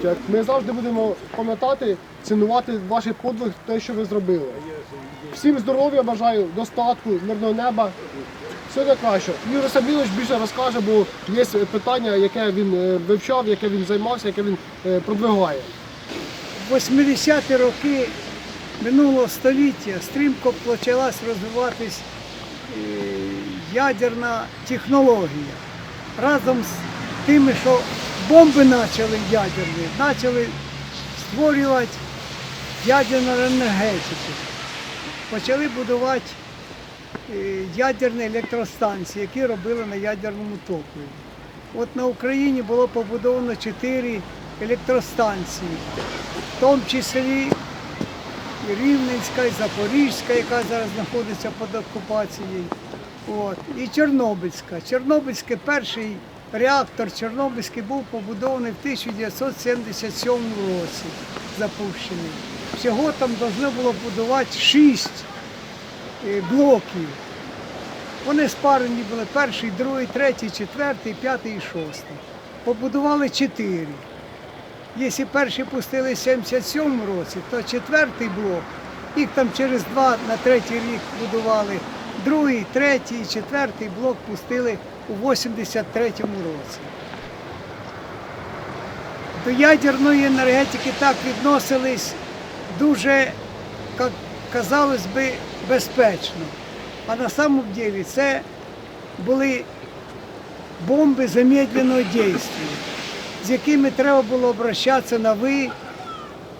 століття. Ми завжди будемо пам'ятати, цінувати ваш подвиг, те, що ви зробили. Всім здоров'я бажаю, достатку, мирного неба. Все найкраще. Юрій Сабілович більше розкаже, бо є питання, яке він е, вивчав, яке він займався, яке він е, продвигає. В 80-ті роки минулого століття стрімко почалась розвиватись е, ядерна технологія. Разом з тими, що бомби почали ядерні, почали створювати ядерну енергетику. Почали будувати е, ядерні електростанції, які робили на ядерному топливі. От на Україні було побудовано чотири електростанції, в тому числі Рівненська, і Запорізька, яка зараз знаходиться під окупацією. От. І Чорнобильська. Чорнобильський перший реактор Чорнобильський був побудований в 1977 році, запущений. Всього там повинно було будувати шість е, блоків. Вони спарені були перший, другий, третій, четвертий, п'ятий і шостий. Побудували чотири. Якщо перші пустили в 77 році, то четвертий блок, їх там через два на третій рік будували. Другий, третій, четвертий блок пустили у 83-му році. До ядерної енергетики так відносились дуже, як казалось би, безпечно. А на самом деле це були бомби замедленого дійства, з якими треба було обращатися на ви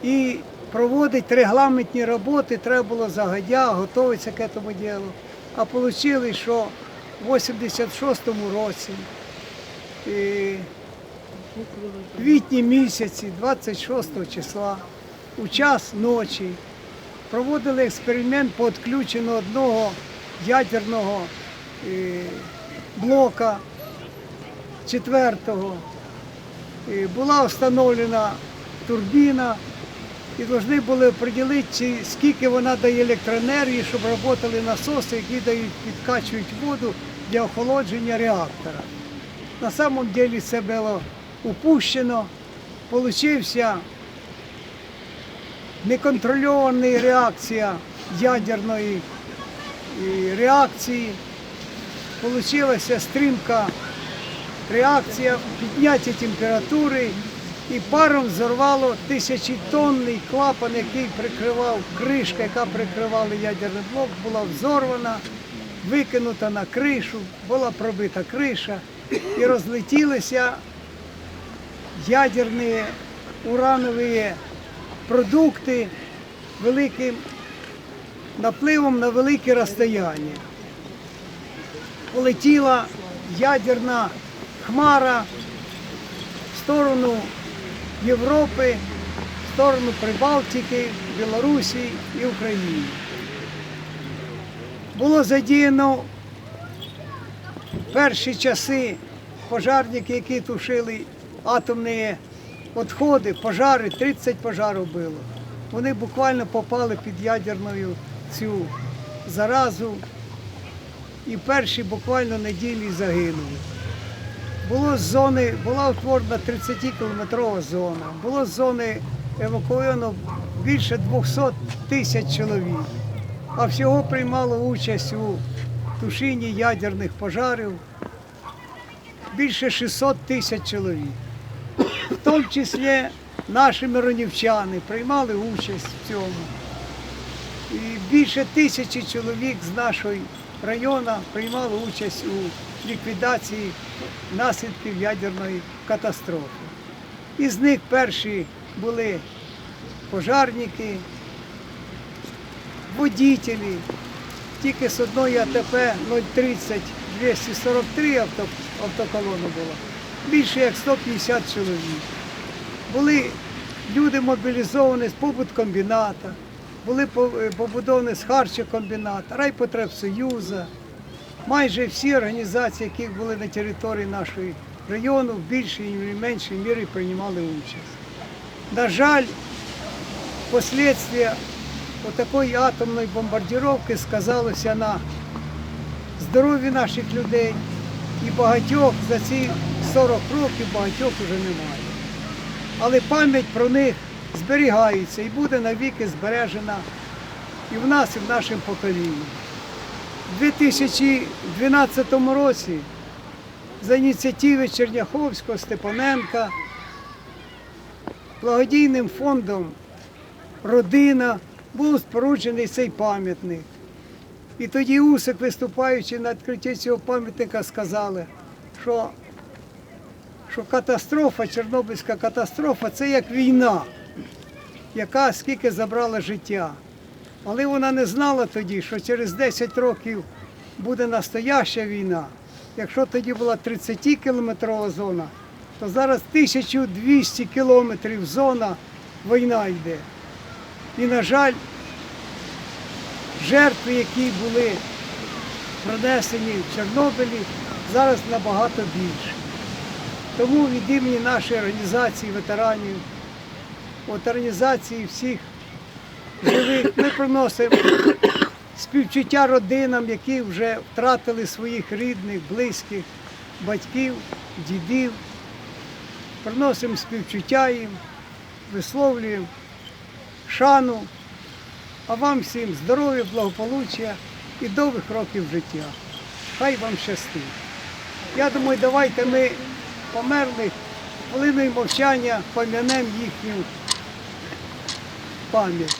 і проводити регламентні роботи, треба було загодя, готуватися к этому ділу. А вийшло, що в 86-му році, квітні місяці, 26 числа, у час ночі, проводили експеримент по відключенню одного ядерного е, блока четвертого. Е, Була встановлена турбіна і повинні були определити, скільки вона дає електроенергії, щоб працювали насоси, які дають, підкачують воду для охолодження реактора. На самом деле це було упущено. Получився неконтрольована реакція ядерної е, реакції. Получилася стрімка реакція, підняття температури і паром взорвало тисячотонний клапан, який прикривав кришка, яка прикривала ядерний блок, була взорвана, викинута на кришу, була пробита криша і розлетілися ядерні уранові продукти великим напливом на велике розстояння. Полетіла ядерна хмара в сторону Європи, в сторону Прибалтики, Білорусі і України. Було задіяно перші часи пожарники, які тушили атомні відходи, пожари, 30 пожарів було. Вони буквально попали під ядерною цю заразу і перші буквально неділі загинули. Було зони, була утворена 30-кілометрова зона, було зони евакуйовано більше 200 тисяч чоловік, а всього приймало участь у тушінні ядерних пожарів більше 600 тисяч чоловік. В тому числі наші миронівчани приймали участь в цьому. І більше тисячі чоловік з нашого району приймали участь у ліквідації наслідків ядерної катастрофи. Із них перші були пожарники, водителі, тільки з одної АТП 030 243 авто, автоколона було, більше як 150 чоловік. Були люди мобілізовані з побуткомбіната, були е, побудовані з харчокомбіната, райпотребсоюзу. Майже всі організації, які були на території нашого району, в більшій і меншій мірі приймали участь. На жаль, последствия такої атомної бомбардировки сказалося на здоров'ї наших людей і багатьох за ці 40 років, багатьох уже немає. Але пам'ять про них зберігається і буде навіки збережена і в нас, і в нашому поколінні. У 2012 році за ініціативи Черняховського, Степаненка, благодійним фондом Родина був споруджений цей пам'ятник. І тоді Усик, виступаючи на відкритті цього пам'ятника, сказали, що, що катастрофа, Чорнобильська катастрофа це як війна, яка скільки забрала життя. Але вона не знала тоді, що через 10 років буде настояща війна. Якщо тоді була 30-кілометрова зона, то зараз 1200 кілометрів зона війна йде. І, на жаль, жертви, які були принесені в Чорнобилі, зараз набагато більше. Тому від імені нашої організації ветеранів, от організації всіх живих, ми приносимо співчуття родинам, які вже втратили своїх рідних, близьких, батьків, дідів. Приносимо співчуття їм, висловлюємо шану, а вам всім здоров'я, благополуччя і довгих років життя. Хай вам щастить. Я думаю, давайте ми померлих хвилиною мовчання пом'янемо їхню пам'ять.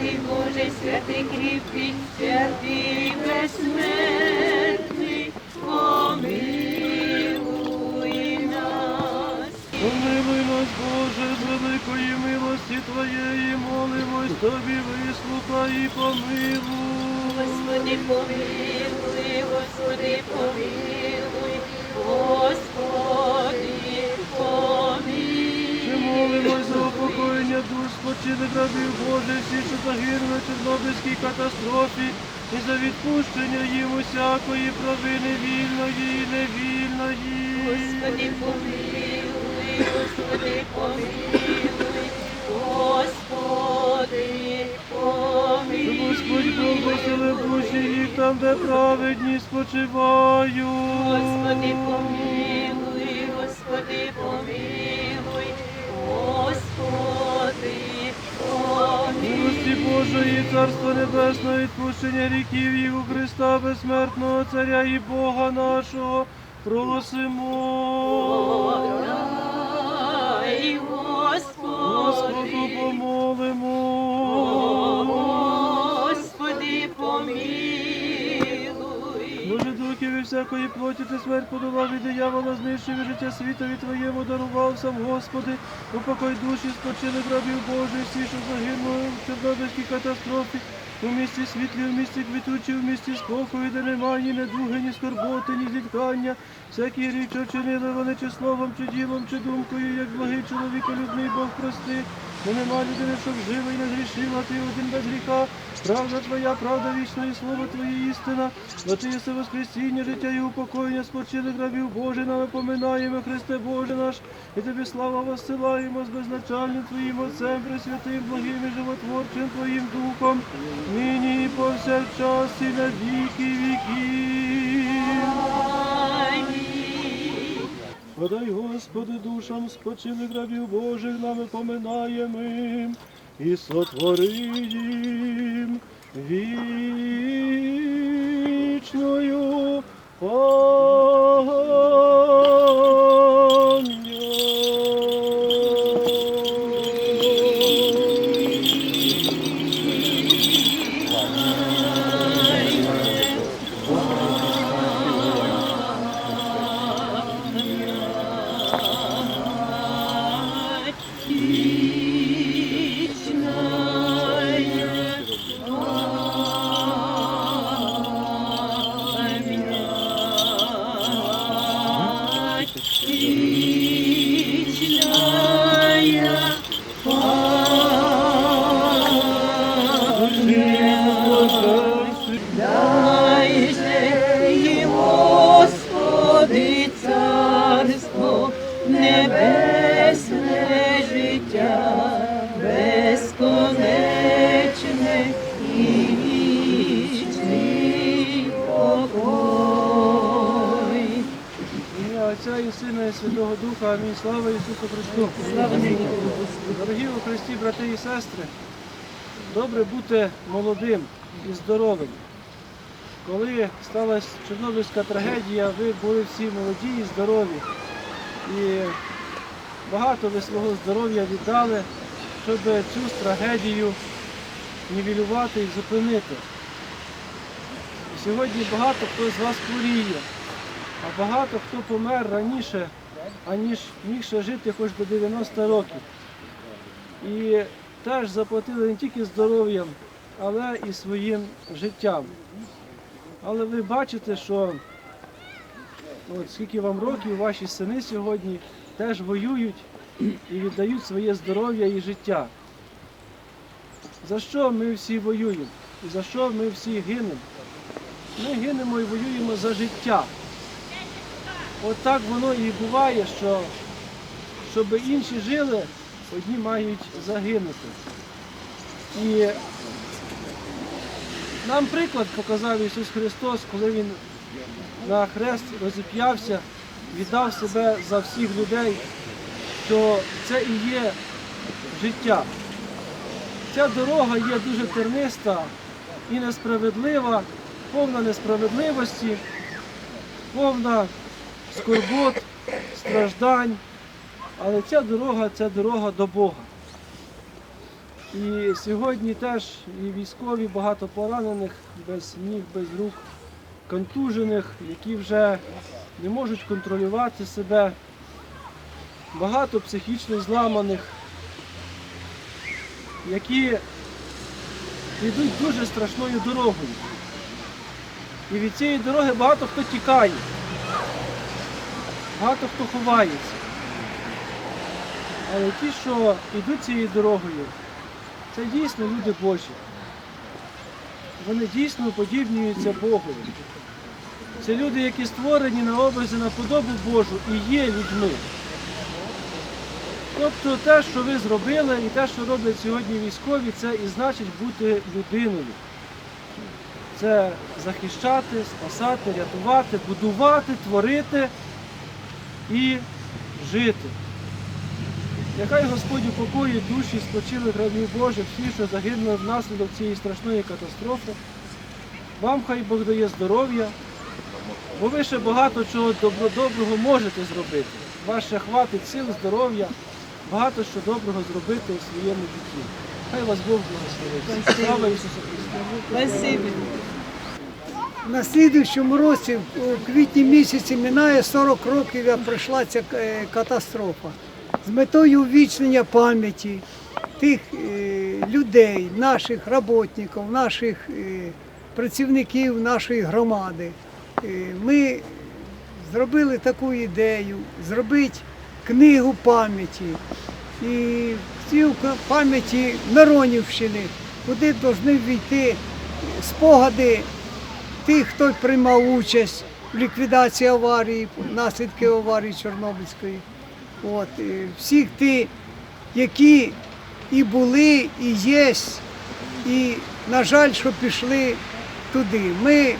Святий Боже, святий кріпкий, святий безсмертний, помилуй нас. Помилуй нас, Боже, з великої милості Твоєї, молимось Тобі, вислухай і помилуй. Господи, помилуй, Господи, помилуй, Господи, Чи молимось упокоєння душ спочилих рабів Божих, всі, що загинули в Чорнобильській катастрофі, і за відпущення їм усякої провини вільної і невільної. Господи, помилуй, Господи, помилуй, Господи, Щоб Господь Бог помилуй. веселив душі їх там, де праведні спочивають. Господи, помилуй, Господи, помилуй, Божої, Царство Небесне, відпущення ріків і у Христа безсмертного Царя і Бога нашого, просимо. Всякої плоті ти смерть подолав і диявола знищив і життя світові Твоєму дарував сам Господи, упокой душі спочилих рабів Божих, всі, що загинули в Чорнобильській катастрофі, у місті світлі, в місті квітучі, в місті спокою, де немає ні недуги, ні скорботи, ні зіткання. Всякі річ, що чинили вони чи словом, чи ділом, чи думкою, як благий чоловіколюбний Бог прости. Бо нема людини, щоб жила не грішила, ти один без гріха. Правда твоя, правда вічна і слово Твоє істина. Бо ти єси воскресіння, життя і упокоєння спочилих рабів Боже, нам поминаємо, Христе Боже наш, і тобі слава воссилаємо з безначальним Твоїм Отцем, Пресвятим, благим і животворчим Твоїм Духом, нині і повсякчас і на віки віків. Подай, Господи, душам спочилих рабів Божих нами поминаємо і сотвори їм вічною Слава Ісусу Христу. Дорогі у Христі, брати і сестри, добре бути молодим і здоровим. Коли сталася Чорнобильська трагедія, ви були всі молоді і здорові. І багато ви свого здоров'я віддали, щоб цю трагедію нівелювати і зупинити. Сьогодні багато хто з вас хворіє, а багато хто помер раніше, аніж міг ще жити хоч до 90 років. І теж заплатили не тільки здоров'ям, але і своїм життям. Але ви бачите, що от скільки вам років, ваші сини сьогодні теж воюють і віддають своє здоров'я і життя. За що ми всі воюємо? І за що ми всі гинемо? Ми гинемо і воюємо за життя. От так воно і буває, що щоб інші жили, одні мають загинути. І нам приклад показав Ісус Христос, коли Він на хрест розіп'явся, віддав себе за всіх людей, що це і є життя. Ця дорога є дуже терниста і несправедлива, повна несправедливості, повна скорбот, страждань. Але ця дорога це дорога до Бога. І сьогодні теж і військові, багато поранених, без ніг, без рук, контужених, які вже не можуть контролювати себе, багато психічно зламаних, які йдуть дуже страшною дорогою. І від цієї дороги багато хто тікає, багато хто ховається. Але ті, що йдуть цією дорогою, це дійсно люди Божі. Вони дійсно уподібнюються Богові. Це люди, які створені на образі на подобу Божу і є людьми. Тобто те, що ви зробили, і те, що роблять сьогодні військові, це і значить бути людиною. Це захищати, спасати, рятувати, будувати, творити і жити. Нехай Господь упокоїть душі спочилих рабів Божих, всі, що загинули внаслідок цієї страшної катастрофи. Вам хай Бог дає здоров'я, бо ви ще багато чого добро, доброго можете зробити. Вас ще хватить сил, здоров'я, багато що доброго зробити у своєму житті. Хай вас Бог благословить. Слава Ісусу Христу! На слідуючому році, у квітні місяці, минає 40 років, як пройшла ця е, катастрофа. З метою увічнення пам'яті тих е, людей, наших роботників, наших е, працівників нашої громади. Ми зробили таку ідею зробити книгу пам'яті. І цю пам'яті Миронівщини, куди повинні війти спогади тих, хто приймав участь в ліквідації аварії, наслідки аварії Чорнобильської. От, всіх ті, які і були, і є, і, на жаль, що пішли туди. Ми е,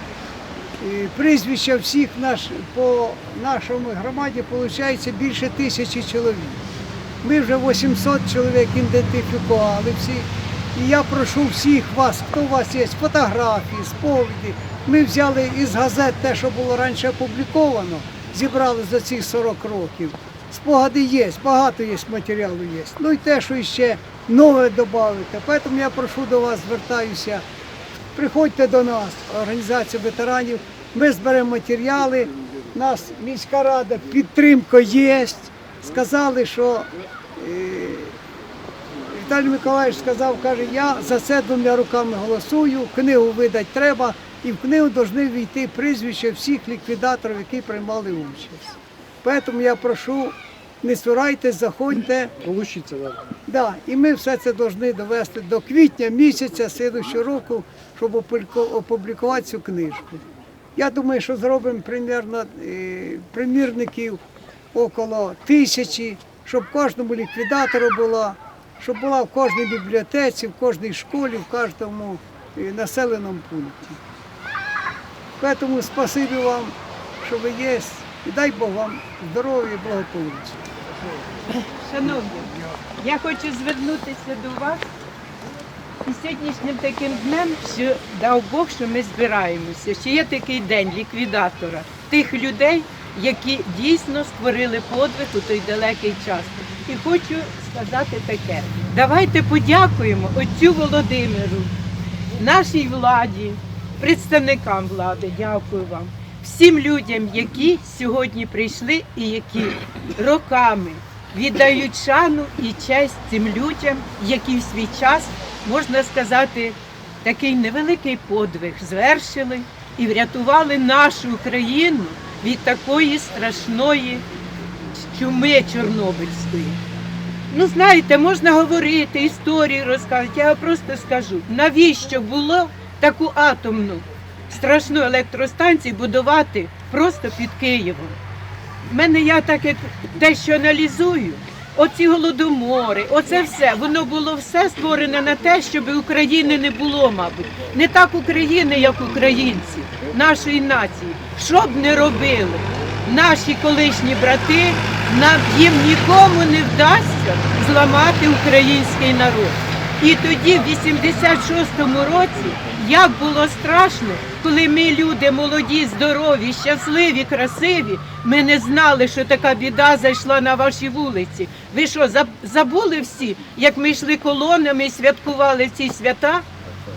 прізвища всіх наш, по нашому громаді виходить більше тисячі чоловік. Ми вже 800 чоловік ідентифікували всі. І я прошу всіх вас, хто у вас є, фотографії, сповіді. Ми взяли із газет те, що було раніше опубліковано, зібрали за ці 40 років. Спогади є, багато є матеріалу є. Ну і те, що ще нове додати. Тому я прошу до вас, звертаюся. Приходьте до нас, організація ветеранів. Ми зберемо матеріали. Нас міська рада, підтримка є. Сказали, що е, Віталій Миколаївич сказав, каже, я за це двома руками голосую, книгу видати треба, і в книгу повинні війти прізвища всіх ліквідаторів, які приймали участь. Тому я прошу, не цурайтесь, заходьте. Долучіться, да. Да, і ми все це повинні довести до квітня місяця слідущого року, щоб опублікувати цю книжку. Я думаю, що зробимо примірно е, примірників около тисячі, щоб кожному ліквідатору була, щоб була в кожній бібліотеці, в кожній школі, в кожному е, населеному пункті. Тому спасибі вам, що ви є, і дай Бог вам здоров'я і благополуччя. Шановні, я хочу звернутися до вас. І сьогоднішнім таким днем, що дав Бог, що ми збираємося, що є такий день ліквідатора. Тих людей, які дійсно створили подвиг у той далекий час. І хочу сказати таке: давайте подякуємо отцю Володимиру, нашій владі, представникам влади. Дякую вам. Всім людям, які сьогодні прийшли і які роками віддають шану і честь цим людям, які в свій час, можна сказати, такий невеликий подвиг звершили і врятували нашу Україну від такої страшної чуми Чорнобильської. Ну, знаєте, можна говорити, історії розказувати. Я просто скажу, навіщо було таку атомну страшну електростанцію будувати просто під Києвом? В мене я так як дещо аналізую. Оці голодомори, оце все, воно було все створене на те, щоб України не було, мабуть. Не так України, як українці, нашої нації. Що б не робили наші колишні брати, нам їм нікому не вдасться зламати український народ. І тоді, в 86-му році, як було страшно, коли ми люди молоді, здорові, щасливі, красиві, ми не знали, що така біда зайшла на ваші вулиці. Ви що, заб- забули всі, як ми йшли колонами і святкували ці свята?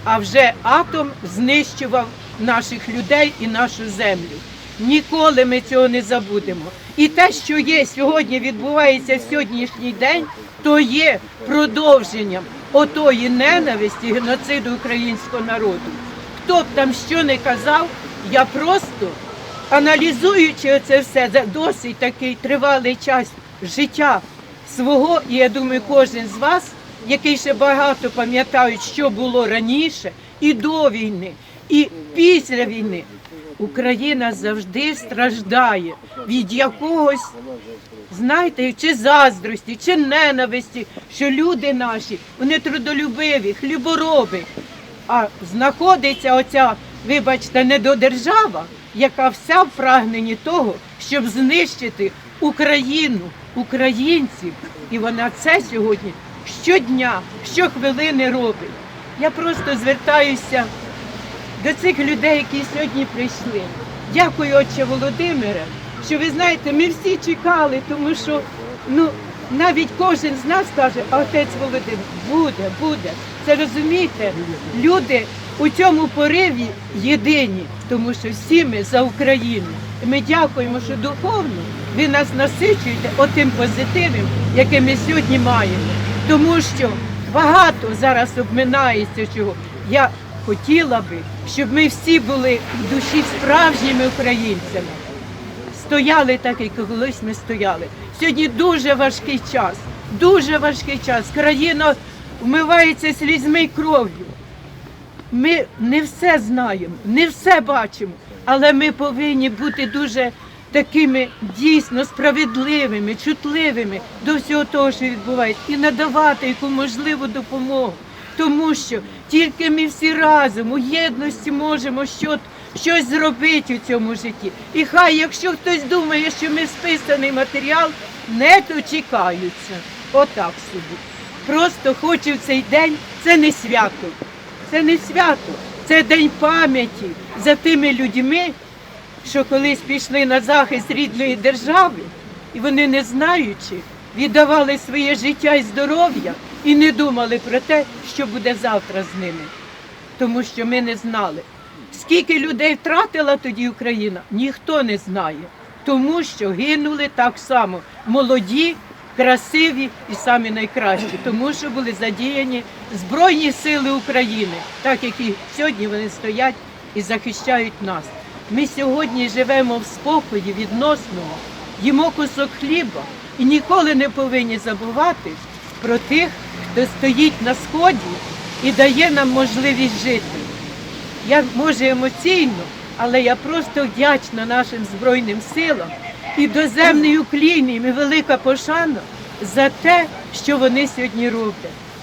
А вже атом знищував наших людей і нашу землю. Ніколи ми цього не забудемо. І те, що є сьогодні, відбувається в сьогоднішній день, то є продовженням отої ненависті геноциду українського народу. Хто б там що не казав, я просто аналізуючи це все за досить такий тривалий час життя свого, і я думаю, кожен з вас, який ще багато пам'ятають, що було раніше, і до війни, і після війни, Україна завжди страждає від якогось знаєте, чи заздрості, чи ненависті, що люди наші, вони трудолюбиві, хлібороби. А знаходиться оця, вибачте, недодержава, яка вся в прагненні того, щоб знищити Україну, українців. І вона це сьогодні щодня, щохвилини робить. Я просто звертаюся до цих людей, які сьогодні прийшли. Дякую, отче Володимире, що ви знаєте, ми всі чекали, тому що ну навіть кожен з нас каже, а отець Володимир, буде, буде. Це розумієте, люди у цьому пориві єдині, тому що всі ми за Україну. Ми дякуємо, що духовно ви нас насичуєте отим позитивом, який ми сьогодні маємо. Тому що багато зараз обминається чого. Я хотіла би, щоб ми всі були в душі справжніми українцями. Стояли так, як колись ми стояли. Сьогодні дуже важкий час, дуже важкий час. Країна вмивається слізьми й кров'ю. Ми не все знаємо, не все бачимо, але ми повинні бути дуже такими дійсно справедливими, чутливими до всього того, що відбувається, і надавати яку можливу допомогу. Тому що тільки ми всі разом у єдності можемо що, щось зробити у цьому житті. І хай, якщо хтось думає, що ми списаний матеріал, не дочекаються. Отак собі. Просто хочу в цей день, це не свято. Це не свято, це день пам'яті за тими людьми, що колись пішли на захист рідної держави, і вони, не знаючи, віддавали своє життя і здоров'я і не думали про те, що буде завтра з ними. Тому що ми не знали. Скільки людей втратила тоді Україна, ніхто не знає. Тому що гинули так само молоді, красиві і самі найкращі, тому що були задіяні Збройні Сили України, так як і сьогодні вони стоять і захищають нас. Ми сьогодні живемо в спокої відносного, їмо кусок хліба і ніколи не повинні забувати про тих, хто стоїть на сході і дає нам можливість жити. Я може емоційно, але я просто вдячна нашим Збройним силам і доземний уклін і велика пошана за те, що вони сьогодні роблять.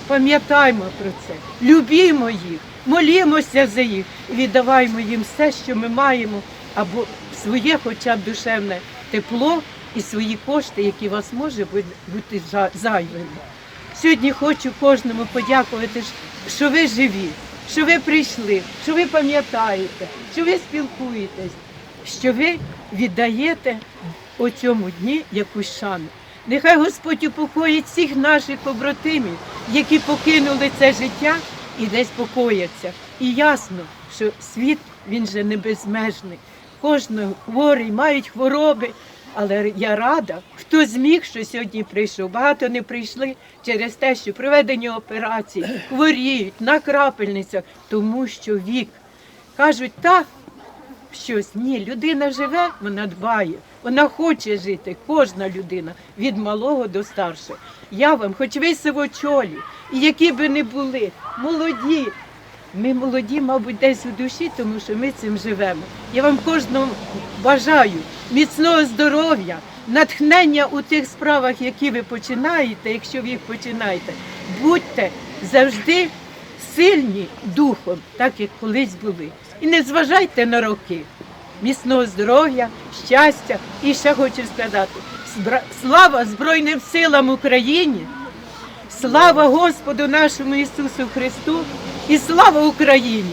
Пам'ятаймо про це, любімо їх, молімося за їх, і віддаваймо їм все, що ми маємо, або своє, хоча б душевне тепло і свої кошти, які вас може бу- бути зайвими. Сьогодні хочу кожному подякувати, що ви живі, що ви прийшли, що ви пам'ятаєте, що ви спілкуєтесь, що ви віддаєте у цьому дні якусь шану. Нехай Господь упокоїть всіх наших побратимів, які покинули це життя і десь покояться. І ясно, що світ він же не безмежний. Кожен хворий мають хвороби, але я рада, хто зміг, що сьогодні прийшов. Багато не прийшли через те, що проведені операції хворіють на крапельницях, тому що вік. Кажуть, так, щось. Ні, людина живе, вона дбає, вона хоче жити, кожна людина, від малого до старшого. Я вам, хоч ви сивочолі, і які би не були, молоді. Ми молоді, мабуть, десь у душі, тому що ми цим живемо. Я вам кожному бажаю міцного здоров'я, натхнення у тих справах, які ви починаєте, якщо ви їх починаєте. Будьте завжди сильні духом, так як колись були. І не зважайте на роки. Міцного здоров'я, щастя. І ще хочу сказати: слава Збройним силам України, слава Господу нашому Ісусу Христу і слава Україні!